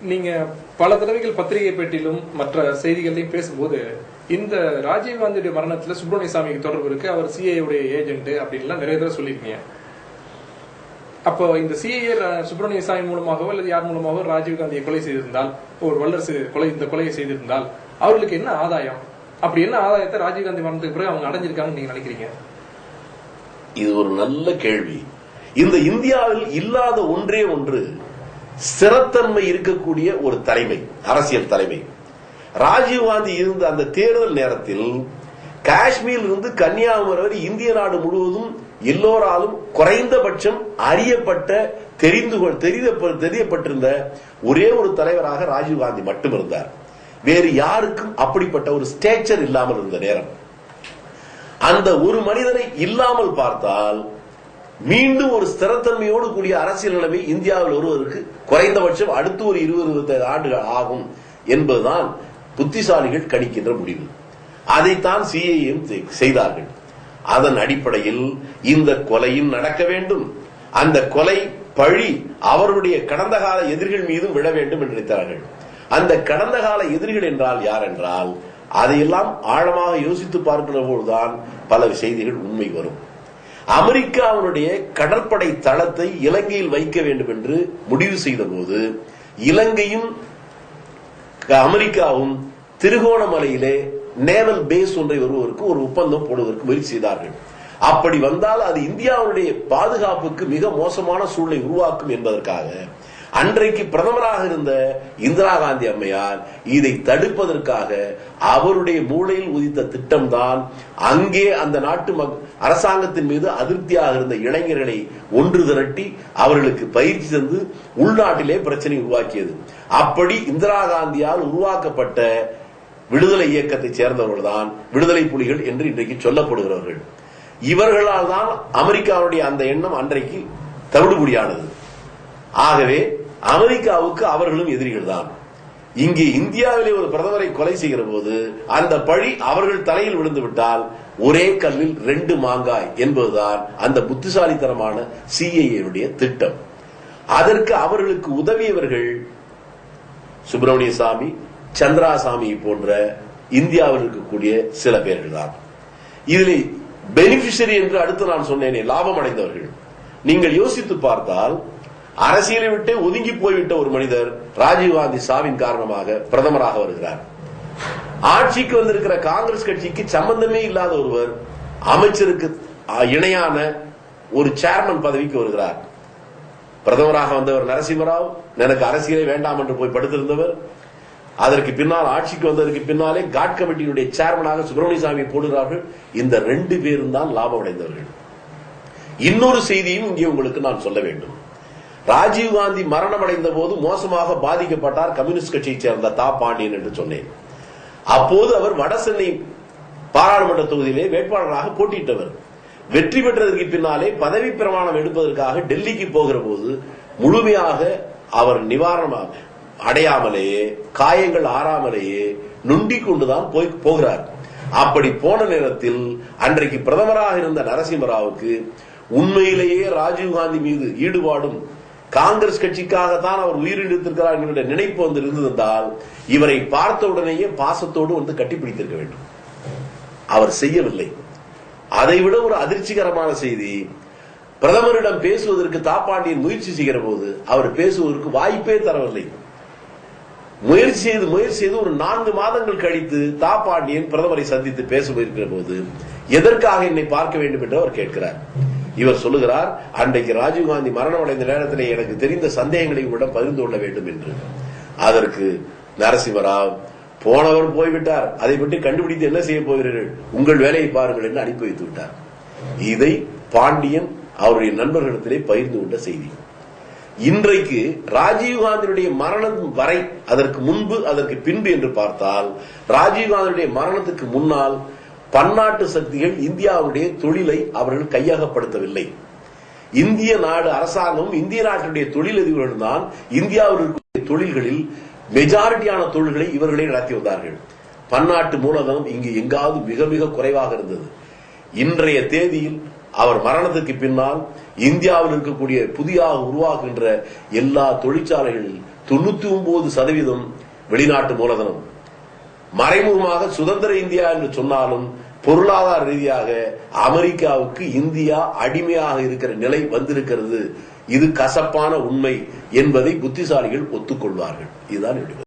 நீங்க பல தடவைகள் பத்திரிகை பேட்டியிலும் மற்ற செய்திகளையும் பேசும்போது இந்த ராஜீவ்காந்தியுடைய மரணத்துல சுப்பிரமணிய சாமிக்கு தொடர்பு இருக்கு அவர் சிஐ ஏஜென்ட் அப்படின்லாம் நிறைய தடவை சொல்லியிருக்கீங்க. அப்போ இந்த சிஐஏ சுப்பிரமணிய சாமி மூலமாகவோ அல்லது யார் மூலமாகவோ ராஜீவ்காந்தியை கொலை செய்திருந்தால் ஒரு வல்லரசு கொலை இந்த கொலையை செய்திருந்தால் அவர்களுக்கு என்ன ஆதாயம்? அப்படி என்ன ஆதாயத்தை ராஜீவ்காந்தி மரணத்துக்கு பிறகு அவங்க அடைஞ்சிருக்காங்கன்னு நீங்க நினைக்கிறீங்க? இது ஒரு நல்ல கேள்வி. இந்த இந்தியாவில் இல்லாத ஒன்றே ஒன்று. ஸ்திரத்தன்மை இருக்கக்கூடிய ஒரு தலைமை அரசியல் தலைமை. ராஜீவ்காந்தி இருந்த அந்த தேர்தல் நேரத்தில் காஷ்மீரில் இருந்து கன்னியாகுமரி வரை இந்திய நாடு முழுவதும் எல்லோராலும் குறைந்தபட்சம் அறியப்பட்ட தெரிந்து தெரியப்பட்டிருந்த ஒரே ஒரு தலைவராக ராஜீவ்காந்தி மட்டும் இருந்தார். வேறு யாருக்கும் அப்படிப்பட்ட ஒரு ஸ்டேச்சர் இல்லாமல் இருந்த நேரம். அந்த ஒரு மனிதனை இல்லாமல் பார்த்தால் மீண்டும் ஒரு ஸ்திரத்தன்மையோடு கூடிய அரசியல் நிலைமை இந்தியாவில் ஒருவருக்கு குறைந்தபட்சம் அடுத்து ஒரு இருபது இருபத்தைந்து ஆண்டுகள் ஆகும் என்பதுதான் புத்திசாலிகள் கணிக்கின்ற முடிவு. அதைத்தான் சிஐஎம் செய்தார்கள். அதன் அடிப்படையில் இந்த கொலையும் நடக்க வேண்டும். அந்த கொலை பழி அவருடைய கடந்த கால எதிரிகள் மீதும் விழ வேண்டும் என்று நினைத்தார்கள். அந்த கடந்த கால எதிரிகள் என்றால் யார் என்றால் அதையெல்லாம் ஆழமாக யோசித்து பார்க்கிற போதுதான் பல செய்திகள் உண்மை வரும். அமெரிக்காவினுடைய கடற்படை தளத்தை இலங்கையில் வைக்க வேண்டும் என்று முடிவு செய்த போது இலங்கையும் அமெரிக்காவும் திருகோணமலையிலே நேவல் பேஸ் ஒன்றை வருவதற்கு ஒரு ஒப்பந்தம் போடுவதற்கு முயற்சி செய்தார்கள். அப்படி வந்தால் அது இந்தியாவுடைய பாதுகாப்புக்கு மிக மோசமான சூழலை உருவாக்கும் என்பதற்காக அன்றைக்கு பிரதமராக இருந்த இந்திரா காந்தி அம்மையார் இதை தடுப்பதற்காக அவருடைய மூளையில் உதித்த திட்டம்தான் அங்கே அந்த நாட்டு மக்- அரசாங்கத்தின் மீது அதிருப்தியாக இருந்த இளைஞர்களை ஒன்று திரட்டி அவர்களுக்கு பயிற்சி தந்து உள்நாட்டிலே பிரச்சனை உருவாக்கியது. அப்படி இந்திரா காந்தியால் உருவாக்கப்பட்ட விடுதலை இயக்கத்தை சேர்ந்தவர்கள் தான் விடுதலை புலிகள் என்று இன்றைக்கு சொல்லப்படுகிறவர்கள். இவர்களால் தான் அமெரிக்காவுடைய அந்த எண்ணம் அன்றைக்கு தவிடுபடியானது. ஆகவே அமெரிக்காவுக்கு அவர்களும் எதிரிகள் தான் இங்கே இந்தியாவிலே ஒரு பிரதமரை கொலை செய்கிற போது அந்த பழி அவர்கள் தலையில் விழுந்து விட்டால் ஒரே கல்லில் ரெண்டு மாங்காய் என்பதுதான் அந்த புத்திசாலித்தனமான சிஐஏனுடைய திட்டம். அதற்கு அவர்களுக்கு உதவியவர்கள் சுப்பிரமணிய சாமி சந்திராசாமி போன்ற இந்தியாவில் இருக்கக்கூடிய சில பேர்கள் தான் இதில் பெனிபிஷரி என்று அடுத்து நான் சொன்னேனே லாபம் அடைந்தவர்கள். நீங்கள் யோசித்து பார்த்தால் அரசியலை விட்டு ஒதுங்கி போய்விட்ட ஒரு மனிதர் ராஜீவ்காந்தி சாவின் காரணமாக பிரதமராக வருகிறார். ஆட்சிக்கு வந்திருக்கிற காங்கிரஸ் கட்சிக்கு சம்பந்தமே இல்லாத ஒருவர் அமைச்சருக்கு இணையான ஒரு சேர்மன் பதவிக்கு வருகிறார். பிரதமராக வந்தவர் நரசிம்மராவ் எனக்கு அரசியலே வேண்டாம் என்று போய் படுத்திருந்தவர். அதற்கு பின்னால் ஆட்சிக்கு வந்ததற்கு பின்னாலே காட் கமிட்டியினுடைய சேர்மனாக சுப்பிரமணிய சாமி போடுகிறார்கள். இந்த ரெண்டு பேரும் தான் லாபம் அடைந்தவர்கள் இன்னொரு செய்தியும் இங்கே உங்களுக்கு நான் சொல்ல வேண்டும். ராஜீவ்காந்தி மரணம் அடைந்த போது மோசமாக பாதிக்கப்பட்டார் கம்யூனிஸ்ட் கட்சியைச் சேர்ந்த தா. பாண்டியன் என்று சொன்னேன். அப்போது அவர் வடசென்னை பாராளுமன்ற தொகுதியிலே வேட்பாளராக போட்டியிட்டவர். வெற்றி பெற்றதற்கு பின்னாலே பதவி பிரமாணம் எடுப்பதற்காக டெல்லிக்கு போகிற போது முழுமையாக அவர் நிவாரணம் அடையாமலேயே காயங்கள் ஆறாமலேயே நுண்டிக் கொண்டுதான் போய் போகிறார். அப்படி போன நேரத்தில் அன்றைக்கு பிரதமராக இருந்த நரசிம்மராவுக்கு உண்மையிலேயே ராஜீவ்காந்தி மீது ஈடுபாடும் காங்கிரஸ் கட்சிக்காகத்தான் அவர் உயிரிழந்திருக்கிறார் என்கிற நினைப்பு வந்து இருந்திருந்தால் இவரை பார்த்த உடனேயே பாசத்தோடு வந்து கட்டிப்பிடித்திருக்க வேண்டும். அவர் செய்யவில்லை. அதைவிட ஒரு அதிர்ச்சிகரமான செய்தி பிரதமரிடம் பேசுவதற்கு தாப்பாண்டியன் முயற்சி செய்கிற போது அவர் பேசுவதற்கு வாய்ப்பே தரவில்லை. முயற்சி செய்து முயற்சி செய்து ஒரு நான்கு மாதங்கள் கழித்து தாப்பாண்டியன் பிரதமரை சந்தித்து பேச முயற்சிக்கிற போது எதற்காக என்னை பார்க்க வேண்டும் என்று அவர் கேட்கிறார். இவர் சொல்லுகிறார் அன்றைக்கு ராஜீவ்காந்தி மரணம் அடைந்த நேரத்தில் எனக்கு தெரிந்த சந்தேகங்களை உங்களிடம் பகிர்ந்து கொள்ள வேண்டும் என்று. அதற்கு நரசிம்மராவ் போனவர் போய்விட்டார். அதை பற்றி கண்டுபிடித்து என்ன செய்ய போகிறீர்கள்? உங்கள் வேலையை பாருங்கள் என்று அனுப்பி வைத்து விட்டார். இதை பாண்டியன் அவருடைய நண்பர்களிடத்திலே பகிர்ந்து கொண்ட செய்தி. இன்றைக்கு ராஜீவ்காந்தியுடைய மரணம் வரை அதற்கு முன்பு அதற்கு பின்பு என்று பார்த்தால் ராஜீவ்காந்தியுடைய மரணத்துக்கு முன்னால் பன்னாட்டு சக்திகள் இந்தியாவுடைய தொழிலை அவர்கள் கையகப்படுத்தவில்லை. இந்திய நாடு அரசாங்கம் இந்திய நாட்டினுடைய தொழிலதிபர்கள் தான் இந்தியாவில் இருக்கக்கூடிய தொழில்களில் மெஜாரிட்டியான தொழில்களை இவர்களே நடத்தி வந்தார்கள். பன்னாட்டு மூலதனம் இங்கு எங்காவது மிக மிக குறைவாக இருந்தது. இன்றைய தேதியில் அவர் மரணத்துக்கு பின்னால் இந்தியாவில் இருக்கக்கூடிய புதிதாக உருவாக்குகின்ற எல்லா தொழிற்சாலைகளில் தொண்ணூத்தி ஒன்பது சதவீதம் வெளிநாட்டு மூலதனம். மறைமுகமாக சுதந்திர இந்தியா என்று சொன்னாலும் பொருளாதார ரீதியாக அமெரிக்காவுக்கு இந்தியா அடிமையாக இருக்கிற நிலை வந்திருக்கிறது. இது கசப்பான உண்மை என்பதை புத்திசாலிகள் ஒத்துக்கொள்வார்கள். இதுதான்